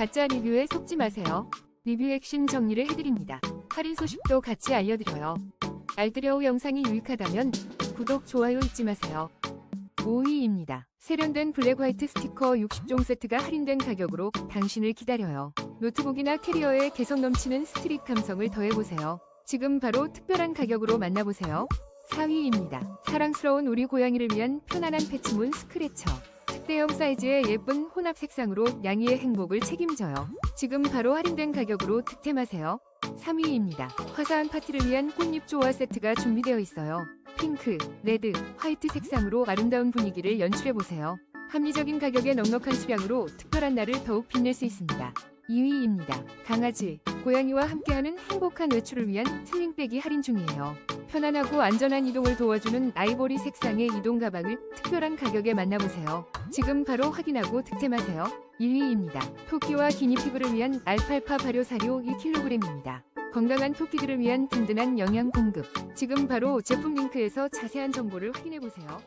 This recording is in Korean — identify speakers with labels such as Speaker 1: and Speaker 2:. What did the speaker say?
Speaker 1: 가짜 리뷰에 속지 마세요. 리뷰 핵심 정리를 해드립니다. 할인 소식도 같이 알려드려요. 알뜰여우 영상이 유익하다면 구독, 좋아요 잊지 마세요. 5위입니다. 세련된 블랙 화이트 스티커 60종 세트가 할인된 가격으로 당신을 기다려요. 노트북이나 캐리어에 개성 넘치는 스트릿 감성을 더해보세요. 지금 바로 특별한 가격으로 만나보세요. 4위입니다. 사랑스러운 우리 고양이를 위한 편안한 패치문 스크래처. 특대형 사이즈의 예쁜 혼합 색상으로 양이의 행복을 책임져요. 지금 바로 할인된 가격으로 득템하세요. 3위입니다. 화사한 파티를 위한 꽃잎 조화 세트가 준비되어 있어요. 핑크, 레드, 화이트 색상으로 아름다운 분위기를 연출해보세요. 합리적인 가격에 넉넉한 수량으로 특별한 날을 더욱 빛낼 수 있습니다. 2위입니다. 강아지, 고양이와 함께하는 행복한 외출을 위한 슬링백이 할인 중이에요. 편안하고 안전한 이동을 도와주는 아이보리 색상의 이동 가방을 특별한 가격에 만나보세요. 지금 바로 확인하고 득템하세요. 1위입니다. 토끼와 기니피그를 위한 알팔파 발효 사료 1kg입니다. 건강한 토끼들을 위한 든든한 영양 공급. 지금 바로 제품 링크에서 자세한 정보를 확인해 보세요.